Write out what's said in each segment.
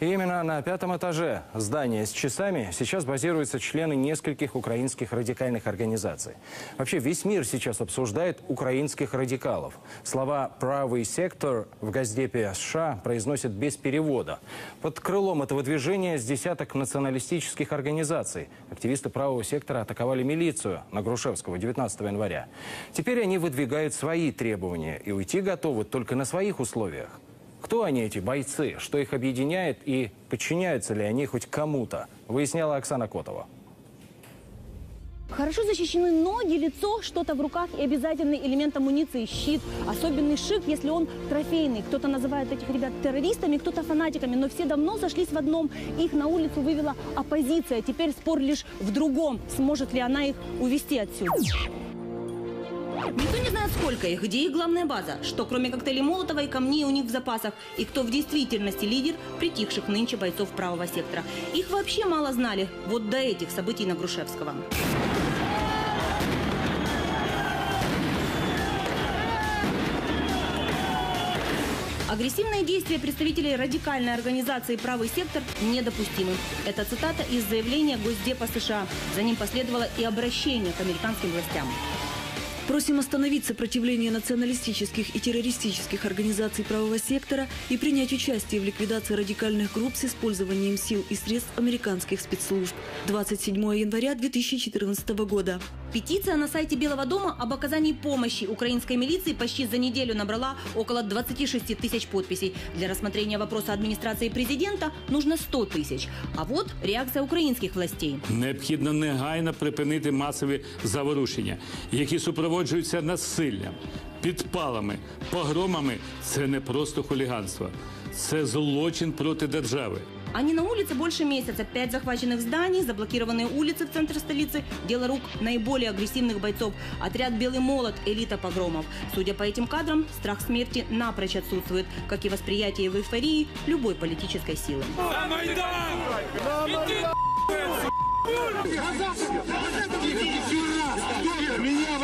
И именно на пятом этаже здания с часами сейчас базируются члены нескольких украинских радикальных организаций. Вообще весь мир сейчас обсуждает украинских радикалов. Слова «правый сектор» в Газдепе США произносят без перевода. Под крылом этого движения с десяток националистических организаций. Активисты правого сектора атаковали милицию на Грушевского 19 января. Теперь они выдвигают свои требования и уйти готовы только на своих условиях. Кто они, эти бойцы? Что их объединяет и подчиняются ли они хоть кому-то? Выясняла Оксана Котова. Хорошо защищены ноги, лицо, что-то в руках и обязательный элемент амуниции – щит. Особенный шик, если он трофейный. Кто-то называет этих ребят террористами, кто-то фанатиками, но все давно сошлись в одном. Их на улицу вывела оппозиция. Теперь спор лишь в другом. Сможет ли она их увести отсюда? Никто не знает, сколько их, где их главная база, что кроме коктейлей Молотова и камней у них в запасах, и кто в действительности лидер притихших нынче бойцов правого сектора. Их вообще мало знали, вот до этих событий на Грушевского. Агрессивные действия представителей радикальной организации «Правый сектор» недопустимы. Это цитата из заявления Госдепа США. За ним последовало и обращение к американским властям. Просим остановить сопротивление националистических и террористических организаций правого сектора и принять участие в ликвидации радикальных групп с использованием сил и средств американских спецслужб. 27 января 2014 года. Петиция на сайте Белого дома об оказании помощи украинской милиции почти за неделю набрала около 26 тысяч подписей. Для рассмотрения вопроса администрации президента нужно 100 тысяч. А вот реакция украинских властей. Необхідно негайно припинити масові заворушення, які супроводжуються насиллям, підпалами, погромами. Це не просто хуліганство, це злочин проти держави. Они на улице больше месяца. Пять захваченных зданий, заблокированные улицы в центре столицы. Дело рук наиболее агрессивных бойцов. Отряд «Белый молот» – элита погромов. Судя по этим кадрам, страх смерти напрочь отсутствует, как и восприятие в эйфории любой политической силы. Меня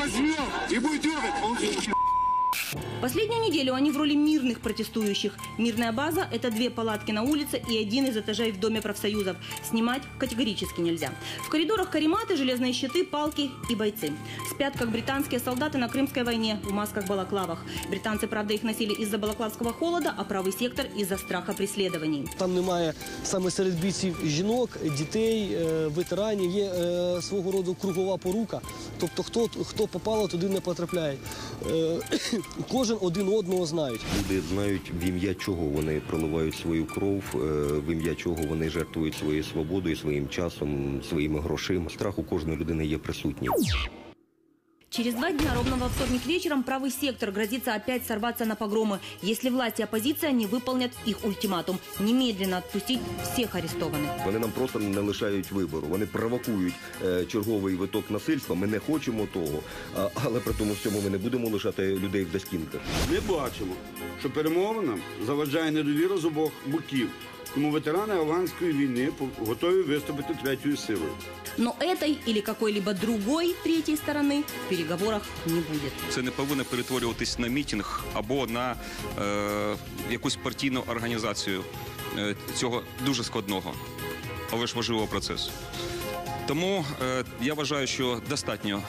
возьмет и будет дергать, он Последнюю неделю они в роли мирных протестующих. Мирная база – это две палатки на улице и один из этажей в Доме профсоюзов. Снимать категорически нельзя. В коридорах карематы, железные щиты, палки и бойцы. Спят, как британские солдаты на Крымской войне в масках-балаклавах. Британцы, правда, их носили из-за балаклавского холода, а правый сектор – из-за страха преследований. Там немає саме серед бійців жінок, дітей, е, ветеранів. Є е, свого роду кругова порука. Тобто, хто, хто попало, туди не потрапляє. Е, кожен один одного знають. Люди знають, в ім'я чого вони проливають свою кров, е, в ім'я чого вони жертвують своєю свободою, своїм часом, своїми грошима. Страх у кожної людини є присутній. Через два дня, ровно во вторник вечером, правый сектор грозится опять сорваться на погромы, если власти и оппозиция не выполнят их ультиматум – немедленно отпустить всех арестованных. Вони нам просто не лишають вибору. Вони провокують е, черговий виток насильства. Ми не хочемо того, а, але при тому всьому ми не будемо лишати людей в дeskінках. Ми бачимо, що перемовинам заважає недовіра з обох боків. Тому ветерани афганської війни готові виступити третьою силою. Но этой или какой-либо другой третьей стороны в переговорах не будет. Це не повинно перетворюватись на мітинг або на е, якусь партійну організацію е, цього дуже складного, але ж важливого процесу. Тому е, я вважаю, що достатньо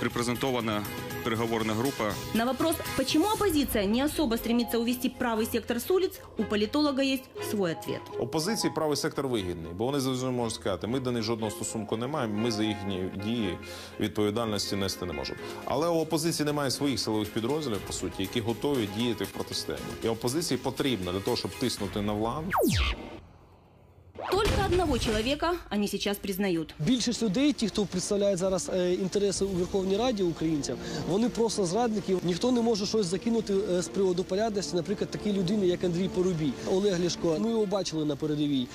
репрезентована переговорна група На вопрос, почему оппозиция не особо стремится увести правый сектор с улиц, у политолога есть свой ответ. Опозиції правий сектор вигідний, бо вони завжди можуть сказати, ми до них жодного стосунку не маємо, ми за їхні дії відповідальності нести не можемо. Але у опозиції немає своїх силових підрозділів, по суті, які готові діяти в протистоянні. І опозиції потрібно для того, щоб тиснути на владу. Только одного человека они сейчас признают. Більшість людей, ті, хто представляє зараз е, інтереси у Верховній Раді українців, вони просто зрадники. Ніхто не може щось закинути е, з приводу порядності, наприклад, такій людини, як Андрій Порубій, Олег Ляшко. Ми його бачили на передовій.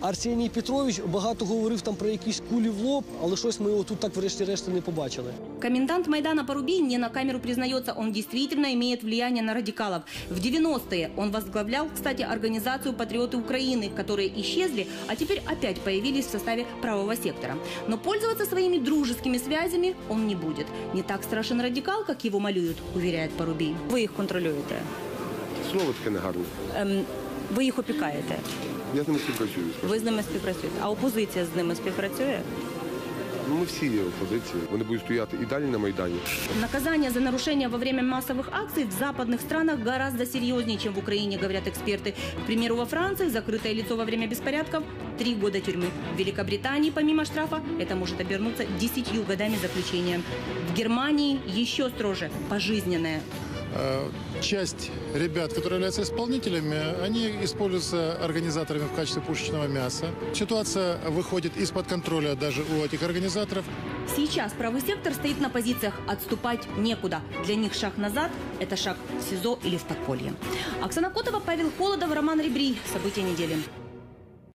Арсеній Петрович багато говорив там про якісь кулі в лоб, але щось ми його тут так врешті-решт не побачили. Комендант Майдана Порубий не на камеру признается, он действительно имеет влияние на радикалов. В 90-е он возглавлял, кстати, организацию «Патриоты Украины», которые исчезли, а теперь опять появились в составе правого сектора. Но пользоваться своими дружескими связями он не будет. Не так страшен радикал, как его малюют, уверяет Порубий. Вы их контролируете? Слово таке негарне. Ем, Ви їх опікаєте? Я з ними співпрацюю. Ви з ними співпрацюєте? А опозиція з ними співпрацює? Ну, ми всі є опозиції. Вони будуть стояти і далі на Майдані. Наказание за нарушение во время массовых акций в западных странах гораздо серьезнее, чем в Украине, говорят эксперты. К примеру, во Франции закрытое лицо во время беспорядков – три года тюрьмы. В Великобритании, помимо штрафа, это может обернуться десятью годами заключения. В Германии еще строже – пожизненное. Э, Часть ребят, которые являются исполнителями, они используются организаторами в качестве пушечного мяса. Ситуация выходит из-под контроля даже у этих организаторов. Сейчас правый сектор стоит на позициях «отступать некуда». Для них шаг назад – это шаг в СИЗО или в подполье. Оксана Котова, Павел Холодов, Роман Ребри. События недели.